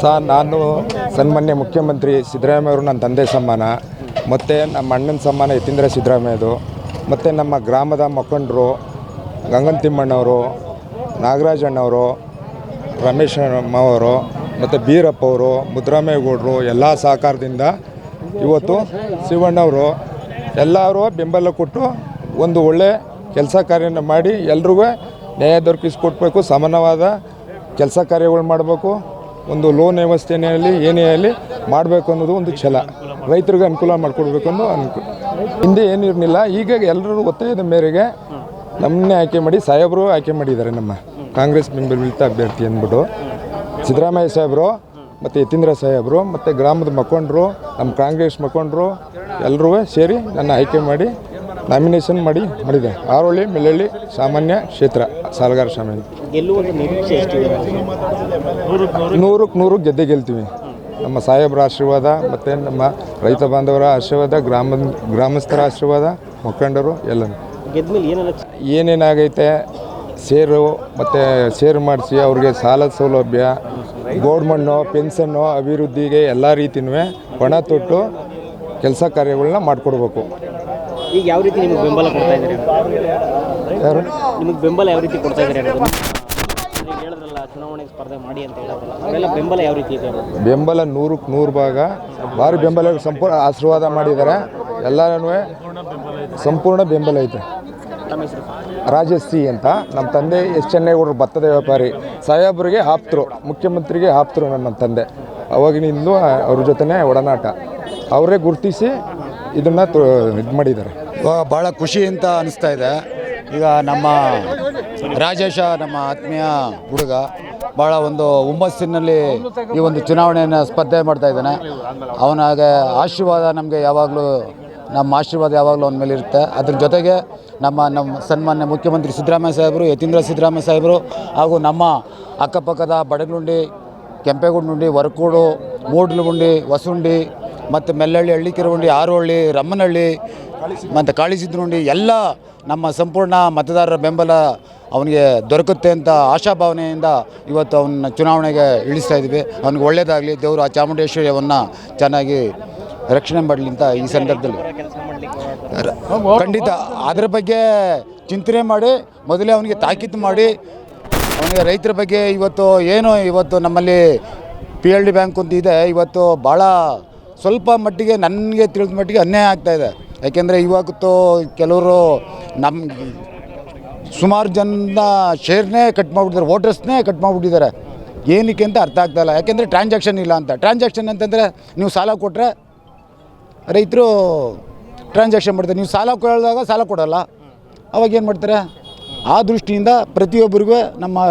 Sir, ನಾನು ಸನ್ಮಾನ್ಯ ಮುಖ್ಯಮಂತ್ರಿ ಸಿದ್ದರಾಮಯ್ಯ ಅವರು ನನ್ನ ತಂದೆ ಸಮ್ಮಾನ ಮತ್ತು ನಮ್ಮ ಅಣ್ಣನ ಸಮ್ಮಾನ ಯತೀಂದ್ರ ಸಿದ್ದರಾಮಯ್ಯದು, ಮತ್ತು ನಮ್ಮ ಗ್ರಾಮದ ಮುಖಂಡರು ಗಂಗನ್ ತಿಮ್ಮಣ್ಣವರು ನಾಗರಾಜಣ್ಣವರು, ರಮೇಶ್ ಅವರು ಮತ್ತು ಬೀರಪ್ಪ ಅವರು ಮುದ್ರಾಮೇಗೌಡರು, ಎಲ್ಲ ಸಹಕಾರದಿಂದ ಇವತ್ತು ಶಿವಣ್ಣವರು ಎಲ್ಲರೂ ಬೆಂಬಲ ಕೊಟ್ಟು ಒಂದು ಒಳ್ಳೆ ಕೆಲಸ ಕಾರ್ಯನ ಮಾಡಿ ಎಲ್ರಿಗೂ ನ್ಯಾಯ ದೊರಕಿಸ್ಕೊಡ್ಬೇಕು, ಸಮಾನವಾದ ಕೆಲಸ ಕಾರ್ಯಗಳು ಮಾಡಬೇಕು. ಒಂದು ಲೋನ್ ವ್ಯವಸ್ಥೆನೇ ಆಗಲಿ ಏನೇ ಆಗಲಿ ಮಾಡಬೇಕು ಅನ್ನೋದು ಒಂದು ಛಲ. ರೈತರಿಗೆ ಅನುಕೂಲ ಮಾಡಿಕೊಡ್ಬೇಕು ಅನ್ನೋ ಅನುಕೂಲ ಹಿಂದೆ ಏನಿರಲಿಲ್ಲ ಈಗ ಎಲ್ಲರೂ ಒತ್ತಾಯದ ಮೇರೆಗೆ ನಮ್ಮನ್ನೇ ಆಯ್ಕೆ ಮಾಡಿ, ಸಾಹೇಬರು ಆಯ್ಕೆ ಮಾಡಿದ್ದಾರೆ ನಮ್ಮ ಕಾಂಗ್ರೆಸ್ ಬೆಂಬಲಿತ ಅಭ್ಯರ್ಥಿ ಅಂದ್ಬಿಟ್ಟು. ಸಿದ್ದರಾಮಯ್ಯ ಸಾಹೇಬರು ಮತ್ತು ಯತೀಂದ್ರ ಸಾಹೇಬರು ಮತ್ತು ಗ್ರಾಮದ ಮುಖಂಡರು ನಮ್ಮ ಕಾಂಗ್ರೆಸ್ ಮುಖಂಡರು ಎಲ್ಲರೂ ಸೇರಿ ನನ್ನ ಆಯ್ಕೆ ಮಾಡಿ ನಾಮಿನೇಷನ್ ಮಾಡಿ ಮಾಡಿದೆ. ಆರೋಳಿ ಮೆಲ್ಲಳ್ಳಿ ಸಾಮಾನ್ಯ ಕ್ಷೇತ್ರ ಸಾಲಗಾರ ಸಾಮಾನ್ಯ. ನೂರಕ್ಕೆ ನೂರು ಗೆದ್ದೆ ಗೆಲ್ತೀವಿ. ನಮ್ಮ ಸಾಹೇಬರ ಆಶೀರ್ವಾದ ಮತ್ತು ನಮ್ಮ ರೈತ ಬಾಂಧವರ ಆಶೀರ್ವಾದ ಗ್ರಾಮ ಗ್ರಾಮಸ್ಥರ ಆಶೀರ್ವಾದ ಮುಖಂಡರು ಎಲ್ಲ ಏನೇನಾಗೈತೆ ಸೇರು ಮತ್ತು ಸೇರು ಮಾಡಿಸಿ ಅವ್ರಿಗೆ ಸಾಲದ ಸೌಲಭ್ಯ ಗೌರ್ಮೆಂಟು ಪೆನ್ಷನ್ನು ಅಭಿವೃದ್ಧಿಗೆ ಎಲ್ಲ ರೀತಿಯೂ ಹಣ ತೊಟ್ಟು ಕೆಲಸ ಕಾರ್ಯಗಳನ್ನ ಮಾಡಿಕೊಡ್ಬೇಕು. ಈಗ ಯಾವ ರೀತಿ ನಿಮಗೆ ಬೆಂಬಲ ಕೊಡ್ತಾ ಇದ್ದೀರಿ? ಯಾರು? ನಿಮಗೆ ಬೆಂಬಲ ಯಾವ ರೀತಿ ಕೊಡ್ತಾ ಇದ್ದಾರೆ ಈಗ ಹೇಳಿದ್ರಲ್ಲ ಚುನಾವಣೆಗೆ ಸ್ಪರ್ಧೆ ಮಾಡಿ ಅಂತ ಹೇಳಿದ್ರಲ್ಲ ಎಲ್ಲ ಬೆಂಬಲ ಯಾವ ರೀತಿ ಇದೆ ಅನ್ನೋದು? ಬೆಂಬಲ ನೂರಕ್ಕೆ ನೂರು ಭಾಗ. ಭಾರಿ ಬೆಂಬಲ ಸಂಪೂರ್ಣ ಆಶೀರ್ವಾದ ಮಾಡಿದ್ದಾರೆ. ಎಲ್ಲರೂ ಸಂಪೂರ್ಣ ಬೆಂಬಲ ಐತೆ. ತಮ್ಮ ಹೆಸರು? ರಾಜೇಶ್ ಅಂತ. ನಮ್ಮ ತಂದೆ ಎಸ್ ಚೆನ್ನೇಗೌಡರು ಭತ್ತದ ವ್ಯಾಪಾರಿ. ಸಾಹೇಬ್ರಿಗೆ ಆಪ್ತರು ಮುಖ್ಯಮಂತ್ರಿಗೆ ಆಪ್ತರು ನನ್ನ ತಂದೆ. ಅವಾಗಿನಿಂದ ಅವ್ರ ಜೊತೆನೇ ಒಡನಾಟ. ಅವರೇ ಗುರುತಿಸಿ ಇದನ್ನು ಇದು ಮಾಡಿದ್ದಾರೆ. ಇವಾಗ ಭಾಳ ಖುಷಿ ಅಂತ ಅನಿಸ್ತಾ ಇದೆ. ಈಗ ನಮ್ಮ ರಾಜೇಶ ನಮ್ಮ ಆತ್ಮೀಯ ಹುಡುಗ ಭಾಳ ಒಂದು ಹುಮ್ಮಸ್ಸಿನಲ್ಲಿ ಈ ಒಂದು ಚುನಾವಣೆಯನ್ನು ಸ್ಪರ್ಧೆ ಮಾಡ್ತಾ ಇದ್ದಾನೆ. ಅವನಾಗೆ ಆಶೀರ್ವಾದ ನಮಗೆ ಯಾವಾಗಲೂ ನಮ್ಮ ಆಶೀರ್ವಾದ ಯಾವಾಗಲೂ ಅವನ ಮೇಲೆ ಇರುತ್ತೆ. ಅದ್ರ ಜೊತೆಗೆ ನಮ್ಮ ನಮ್ಮ ಸನ್ಮಾನ್ಯ ಮುಖ್ಯಮಂತ್ರಿ ಸಿದ್ದರಾಮಯ್ಯ ಸಾಹೇಬರು, ಯತೀಂದ್ರ ಸಿದ್ದರಾಮಯ್ಯ ಸಾಹೇಬರು ಹಾಗೂ ನಮ್ಮ ಅಕ್ಕಪಕ್ಕದ ಬಡಗಲುಂಡಿ ಕೆಂಪೇಗುಂಡುಂಡಿ ವರಕೋಡು ಮೂಡ್ಲಗುಂಡಿ ಹೊಸುಂಡಿ ಮತ್ತು ಮೆಲ್ಲಹಳ್ಳಿ ಹಳ್ಳಿಕೆರಗುಂಡಿ ಆರೋಹಳ್ಳಿ ರಮ್ಮನಹಳ್ಳಿ ಮತ್ತು ಕಾಳಿಸಿದ್ರುಂಡಿ ಎಲ್ಲ ನಮ್ಮ ಸಂಪೂರ್ಣ ಮತದಾರರ ಬೆಂಬಲ ಅವನಿಗೆ ದೊರಕುತ್ತೆ ಅಂತ ಆಶಾಭಾವನೆಯಿಂದ ಇವತ್ತು ಅವನ್ನ ಚುನಾವಣೆಗೆ ಇಳಿಸ್ತಾ ಇದ್ದೀವಿ. ಅವನಿಗೆ ಒಳ್ಳೆಯದಾಗಲಿ ದೇವರು ಆ ಚಾಮುಂಡೇಶ್ವರಿ ಅವನ್ನ ಚೆನ್ನಾಗಿ ರಕ್ಷಣೆ ಮಾಡಲಿ ಅಂತ ಈ ಸಂದರ್ಭದಲ್ಲಿ. ಖಂಡಿತ, ಅದರ ಬಗ್ಗೆ ಚಿಂತನೆ ಮಾಡಿ, ಮೊದಲೇ ಅವನಿಗೆ ತಾಕೀತು ಮಾಡಿ, ಅವನಿಗೆ ರೈತರ ಬಗ್ಗೆ ಇವತ್ತು ಏನು, ಇವತ್ತು ನಮ್ಮಲ್ಲಿ ಪಿ ಎಲ್ ಡಿ ಬ್ಯಾಂಕ್ ಅಂತ ಇದೆ, ಇವತ್ತು ಭಾಳ ಸ್ವಲ್ಪ ಮಟ್ಟಿಗೆ ನನಗೆ ತಿಳಿದ ಮಟ್ಟಿಗೆ ಅನ್ಯಾಯ ಆಗ್ತಾಯಿದೆ ಯಾಕೆಂದರೆ ಇವತ್ತು ಕೆಲವರು ನಮ್ಮ ಸುಮಾರು ಜನ ಶೇರ್ನೇ ಕಟ್ ಮಾಡಿಬಿಟ್ಟಿದ್ದಾರೆ ವೋಟರ್ಸ್ನೇ ಕಟ್ ಮಾಡಿಬಿಟ್ಟಿದ್ದಾರೆ. ಏನಕ್ಕೆ ಅಂತ ಅರ್ಥ ಆಗ್ತಾಯಿಲ್ಲ ಯಾಕೆಂದರೆ ಟ್ರಾನ್ಸಾಕ್ಷನ್ ಇಲ್ಲ ಅಂತ. ಟ್ರಾನ್ಸಾಕ್ಷನ್ ಅಂತಂದರೆ ನೀವು ಸಾಲ ಕೊಟ್ಟರೆ ರೈತರು ಟ್ರಾನ್ಸಾಕ್ಷನ್ ಮಾಡ್ತಾರೆ. ನೀವು ಸಾಲ ಕೇಳಿದಾಗ ಸಾಲ ಕೊಡೋಲ್ಲ. ಅವಾಗ ಏನು ಮಾಡ್ತಾರೆ? ಆ ದೃಷ್ಟಿಯಿಂದ ಪ್ರತಿಯೊಬ್ಬರಿಗೂ ನಮ್ಮ